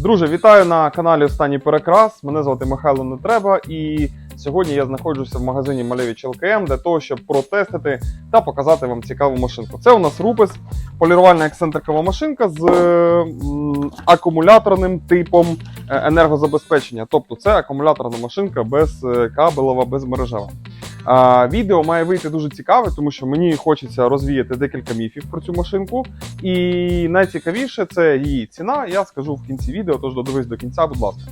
Друже, вітаю на каналі Останній Перекрас. Мене звати Михайло Нетреба, і сьогодні я знаходжуся в магазині Малевич ЛКМ для того, щоб протестити та показати вам цікаву машинку. Це у нас Рупес, полірувальна ексцентрикова машинка з акумуляторним типом е, енергозабезпечення. Тобто це акумуляторна машинка без е, кабелева, без мережева. Відео має вийти дуже цікаве, тому що мені хочеться розвіяти декілька міфів про цю машинку. І найцікавіше це її ціна. Я скажу в кінці відео, тож додивись до кінця, будь ласка.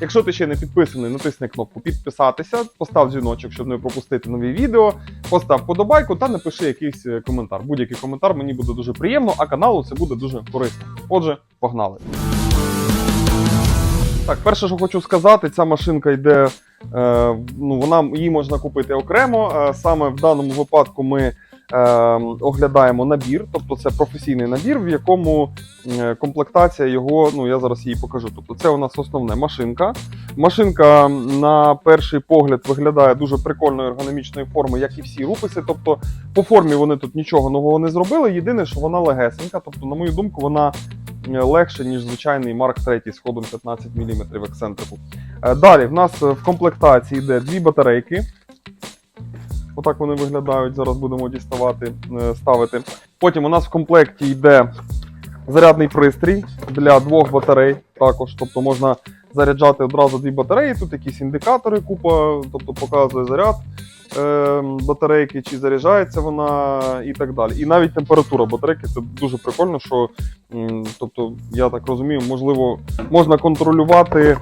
Якщо ти ще не підписаний, натисни кнопку підписатися, постав дзвіночок, щоб не пропустити нові відео, постав подобайку та напиши якийсь е, коментар. Будь-який коментар мені буде дуже приємно, а каналу це буде дуже корисно. Отже, погнали. Так, перше, що хочу сказати, ця машинка йде. Е, ну, вона її можна купити окремо. Е, саме в даному випадку ми е, оглядаємо набір, тобто це професійний набір, в якому комплектація його, ну я зараз її покажу. Тобто це у нас основна машинка. Машинка на перший погляд виглядає дуже прикольної ергономічної форми, як і всі руписи. Тобто по формі вони тут нічого нового не зробили. Єдине, що вона легесенька. Тобто, на мою думку, вона легше, ніж звичайний Mark 3 з ходом 15 мм ексцентрику. Е, Далі в нас в комплектації йде дві батарейки. Отак вони виглядають. Зараз будемо діставати, е, ставити. Потім у нас в комплекті йде зарядний пристрій для двох батарей. Також, тобто можна заряджати одразу дві батареї. Тут якісь індикатори, купа, тобто показує заряд е, батарейки, чи заряджається вона і так далі. І навіть температура батарейки це дуже прикольно, що тобто, я так розумію, можливо, можна контролювати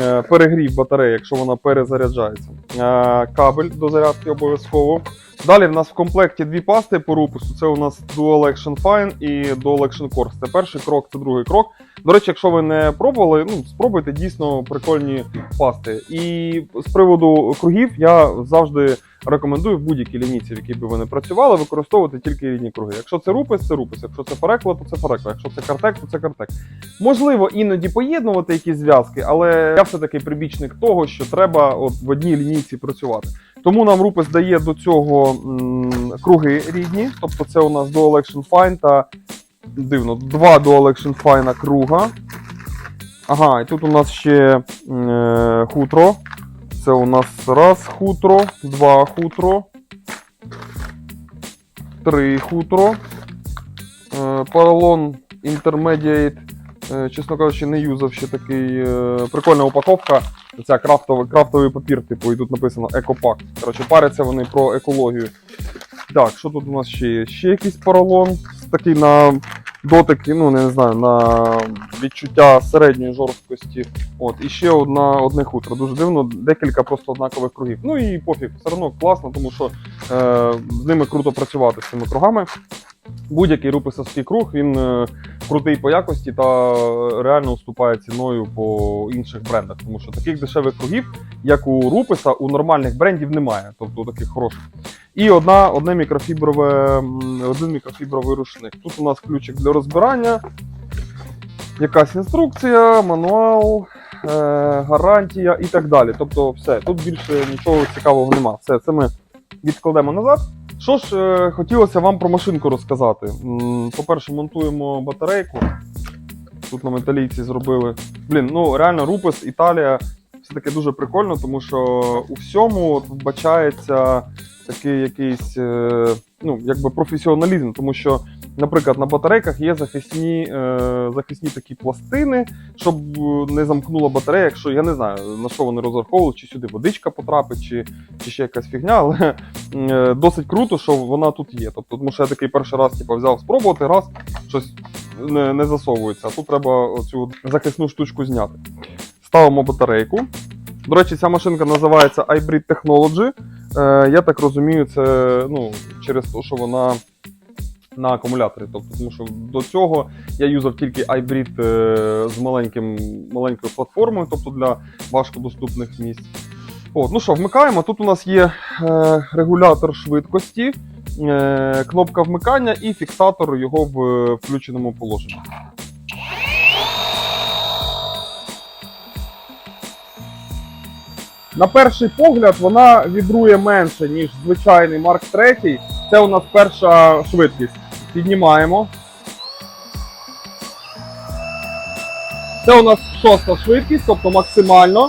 е, перегрів батареї, якщо вона перезаряджається. Е, Кабель до зарядки обов'язково. Далі в нас в комплекті дві пасти по рупусу. Це у нас Dual Action Fine і Dual Action Course. Це перший крок, це другий крок. До речі, якщо ви не пробували, ну спробуйте дійсно прикольні пасти. І з приводу кругів я завжди рекомендую в будь-якій лінійці, в якій би ви не працювали, використовувати тільки рідні круги. Якщо це рупис, це рупис. Якщо це ферекла, то це ферекла. Якщо це картек, то це картек. Можливо, іноді поєднувати якісь зв'язки, але я все-таки прибічник того, що треба от в одній лінійці працювати. Тому нам рупис дає до цього м, круги рідні, тобто це у нас Dual Action Fine та дивно, два Dual Action круга. Ага, і тут у нас ще е, хутро. Це у нас раз хутро, два хутро, три хутро. Е, Поролон Intermediate. Е, Чесно кажучи, не юзав ще такий. е, Прикольна упаковка. Ця крафтовий, крафтовий папір, типу, і тут написано екопак. Коротше, паряться вони про екологію. Так, що тут у нас ще є? Ще якийсь поролон. Такий на дотик, ну не знаю, на відчуття середньої жорсткості. От, і ще одна, одне хутро. Дуже дивно, декілька просто однакових кругів. Ну і пофіг, все одно класно, тому що е, з ними круто працювати з цими кругами. Будь-який руписовський круг, він е, крутий по якості та реально уступає ціною по інших брендах. Тому що таких дешевих кругів, як у руписа, у нормальних брендів немає, тобто таких хороших. І одна, одне мікрофіброве, один мікрофібровий рушник. Тут у нас ключик для розбирання, якась інструкція, мануал, е, гарантія і так далі. Тобто, все, тут більше нічого цікавого нема. Все, це ми відкладемо назад. Що ж, е, хотілося вам про машинку розказати. По-перше, монтуємо батарейку. Тут на металійці зробили. Блін, ну реально Рупес, Італія. Все таки дуже прикольно, тому що у всьому вбачається такий якийсь е, ну, якби професіоналізм, тому що, наприклад, на батарейках є захисні, е, захисні такі пластини, щоб е, не замкнула батарея, якщо я не знаю на що вони розраховували, чи сюди водичка потрапить, чи, чи ще якась фігня, але досить круто, що вона тут є. Тобто, тому що я такий перший раз типу, взяв спробувати, раз щось не, не засовується, а тут треба цю захисну штучку зняти. Ставимо батарейку. До речі, ця машинка називається iBreed Technology. Е, я так розумію, це ну, через те, що вона на акумуляторі. Тобто, тому що до цього я юзав тільки iBreed е, з маленьким, маленькою платформою, тобто для важкодоступних місць. От, ну що, вмикаємо. Тут у нас є е, регулятор швидкості, кнопка вмикання і фіксатор його в включеному положенні. На перший погляд вона вібрує менше, ніж звичайний Mark 3. Це у нас перша швидкість. Піднімаємо. Це у нас шоста швидкість, тобто максимально.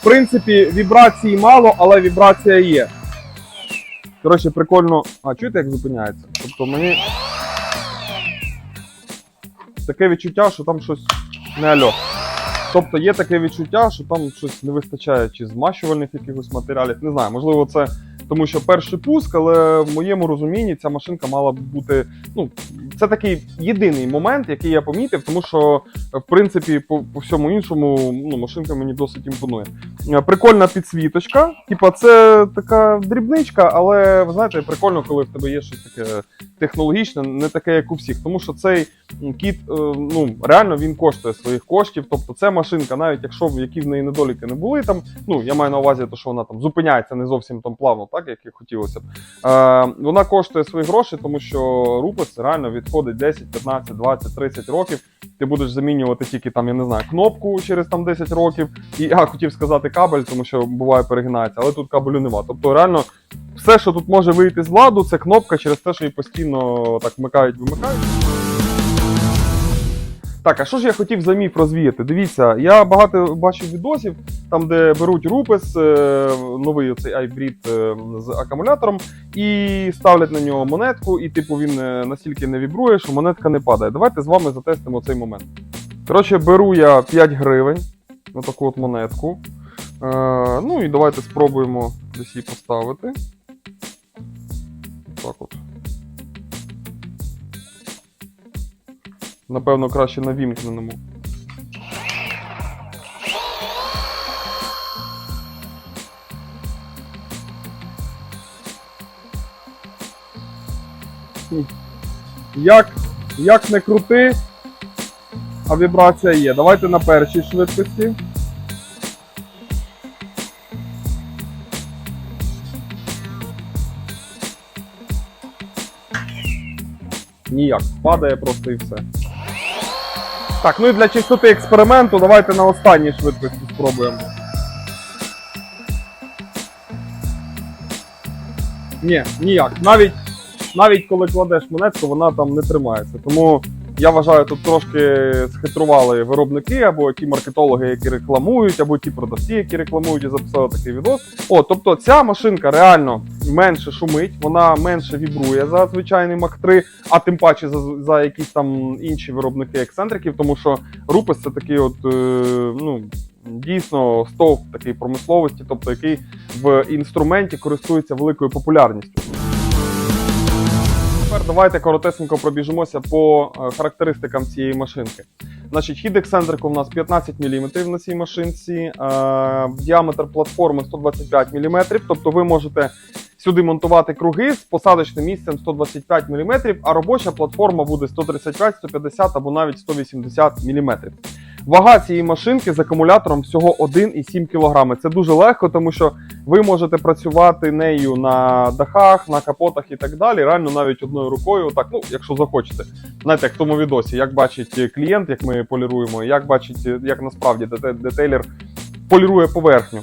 В принципі, вібрації мало, але вібрація є. Коротше, прикольно. А, чуєте, як зупиняється? Тобто мені. Таке відчуття, що там щось не альо. Тобто є таке відчуття, що там щось не вистачає чи змащувальних якихось матеріалів. Не знаю, можливо, це тому що перший пуск, але в моєму розумінні ця машинка мала б бути. Ну, це такий єдиний момент, який я помітив, тому що в принципі по, по всьому іншому ну, машинка мені досить імпонує. Е, Прикольна підсвіточка. Типа, це така дрібничка, але ви знаєте, прикольно, коли в тебе є щось таке технологічне, не таке, як у всіх. Тому що цей кіт, е, ну реально він коштує своїх коштів. Тобто, це машинка, навіть якщо в які в неї недоліки не були, там ну я маю на увазі, то, що вона там зупиняється не зовсім там плавно, так як і хотілося б. Е, вона коштує свої гроші, тому що рупис реально відходить 10, 15, 20, 30 років. Ти будеш замінювати тільки там, я не знаю, кнопку через там 10 років. І я хотів сказати кабель, тому що буває перегинається, але тут кабелю нема. Тобто, реально, все, що тут може вийти з ладу, це кнопка через те, що її постійно так вмикають, вимикають. Так, а що ж я хотів за міф розвіяти? Дивіться, я багато бачив відосів, там, де беруть рупис, е, новий оцей iBreed е, з акумулятором, і ставлять на нього монетку, і типу він е, настільки не вібрує, що монетка не падає. Давайте з вами затестимо цей момент. Коротше, беру я 5 гривень, отаку от монетку. Ну і давайте спробуємо десь її поставити. Так от. Напевно, краще на вімкненому. Як, як не крути, а вібрація є. Давайте на першій швидкості. Ніяк. Падає просто і все. Так, ну і для чистоти експерименту давайте на останній швидкості спробуємо. Ні, ніяк. Навіть, навіть коли кладеш монетку, вона там не тримається. Тому я вважаю, тут трошки схитрували виробники, або ті маркетологи, які рекламують, або ті продавці, які рекламують і записали такий відос. О, тобто ця машинка реально менше шумить, вона менше вібрує за звичайний Mach 3, а тим паче за, за якісь там інші виробники ексцентриків, тому що Рупес це такий от, е, ну. Дійсно, стовп такий промисловості, тобто який в інструменті користується великою популярністю. Тепер давайте коротесенько пробіжимося по е, характеристикам цієї машинки. Значить, хід ексцентрику у нас 15 мм на цій машинці, е, діаметр платформи 125 мм, тобто ви можете сюди монтувати круги з посадочним місцем 125 мм, а робоча платформа буде 135, 150 або навіть 180 мм. Вага цієї машинки з акумулятором всього 1,7 кг. Це дуже легко, тому що ви можете працювати нею на дахах, на капотах і так далі. Реально навіть одною рукою, так, ну, якщо захочете. Знаєте, як в тому відосі, як бачить клієнт, як ми поліруємо, як бачить, як насправді детейлер полірує поверхню.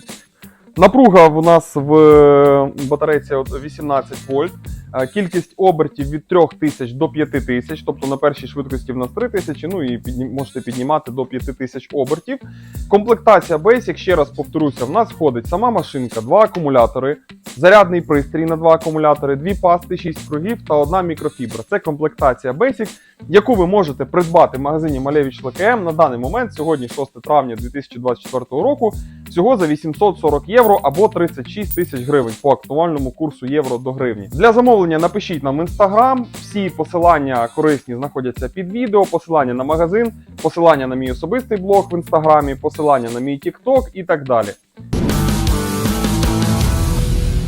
Напруга у нас в батарейці 18 вольт. Кількість обертів від 3000 до 5000, тобто на першій швидкості в нас 3000, ну і підні... можете піднімати до 5000 обертів. Комплектація Basic, ще раз повторюся, в нас входить сама машинка, два акумулятори, зарядний пристрій на два акумулятори, дві пасти, 6 кругів та одна мікрофібра. Це комплектація Basic, яку ви можете придбати в магазині Малевич ЛКМ на даний момент, сьогодні 6 травня 2024 року, всього за 840 євро або 36 тисяч гривень по актуальному курсу євро до гривні. Для замовлення напишіть нам в інстаграм. Всі посилання корисні знаходяться під відео, посилання на магазин, посилання на мій особистий блог в інстаграмі, посилання на мій тікток і так далі.